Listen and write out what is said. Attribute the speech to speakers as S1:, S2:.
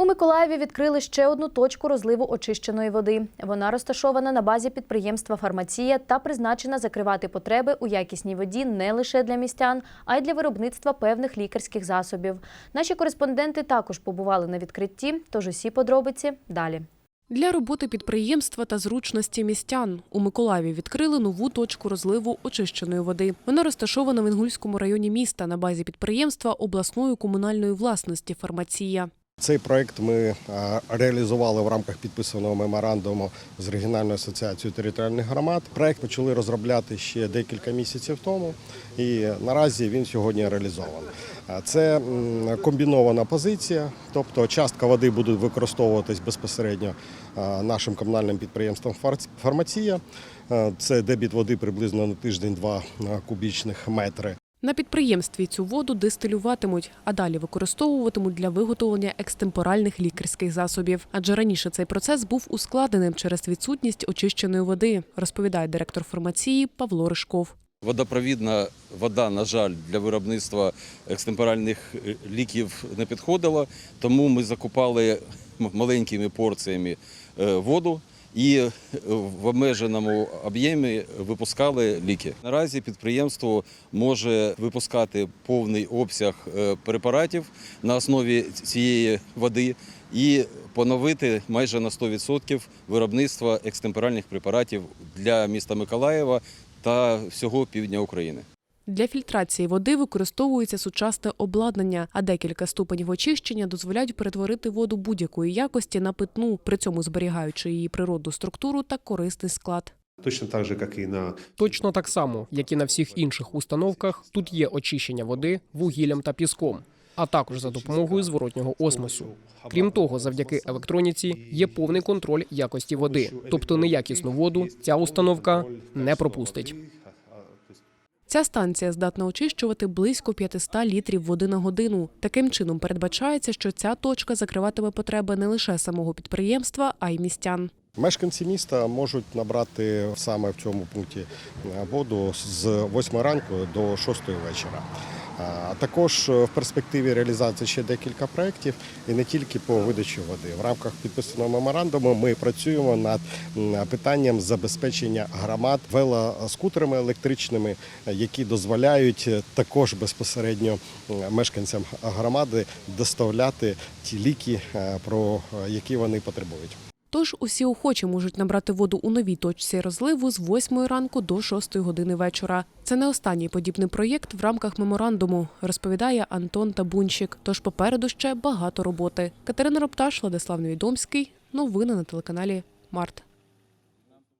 S1: У Миколаєві відкрили ще одну точку розливу очищеної води. Вона розташована на базі підприємства Фармація та призначена закривати потреби у якісній воді не лише для містян, а й для виробництва певних лікарських засобів. Наші кореспонденти також побували на відкритті, тож усі подробиці далі.
S2: Для роботи підприємства та зручності містян у Миколаєві відкрили нову точку розливу очищеної води. Вона розташована в Інгульському районі міста на базі підприємства обласної комунальної власності «Фармація».
S3: Цей проект ми е, реалізували в рамках підписаного меморандуму з регіональною асоціацією територіальних громад. Проект почали розробляти ще декілька місяців тому, і наразі він сьогодні реалізований. Е, Це комбінована позиція, тобто частка води буде використовуватись безпосередньо е, нашим комунальним підприємством «Фарц- Фармація. Це дебіт води приблизно на тиждень-два кубічних метри.
S2: На підприємстві цю воду дистилюватимуть, а далі використовуватимуть для виготовлення екстемпоральних лікарських засобів. Адже раніше цей процес був ускладненим через відсутність очищеної води, розповідає директор фармації Павло Ришков.
S4: Водопровідна вода, на жаль, для виробництва екстемпоральних е, ліків не підходила, тому ми закупали маленькими порціями е, воду і е, в обмеженому об'ємі випускали ліки. Наразі підприємство може випускати повний обсяг е, препаратів на основі цієї води і поновити майже на 100% виробництво екстемпоральних препаратів для міста Миколаєва та всього півдня України.
S2: Для фільтрації води використовується сучасне обладнання, а декілька ступенів очищення дозволяють перетворити воду будь-якої якості на питну, при цьому зберігаючи її природну структуру та корисний склад.
S5: Точно так же, як і на
S6: Точно так само, як і на всіх інших установках, тут є очищення води вугіллям та піском, а також за допомогою зворотнього осмосу. Крім того, завдяки електроніці є повний контроль якості води, тобто неякісну воду ця установка не пропустить.
S2: Ця станція здатна очищувати близько 500 літрів води на годину. Таким чином передбачається, що ця точка закриватиме потреби не лише самого підприємства, а й містян.
S3: Мешканці міста можуть набрати саме в цьому пункті воду з 8 ранку до 6 вечора. А також е, в перспективі реалізації ще декілька проєктів і не тільки по видачі води. В рамках підписаного меморандуму ми працюємо над питанням забезпечення громад велоскутерами електричними, які дозволяють е, також безпосередньо мешканцям громади доставляти ті ліки, е, про які вони потребують.
S2: Тож усі охочі можуть набрати воду у новій точці розливу з 8 ранку до 6 години вечора. Це не останній подібний проєкт в рамках меморандуму, розповідає Антон Табунщик. Тож попереду ще багато роботи. Катерина Ропташ, Владислав Невідомський. Новини на телеканалі Март.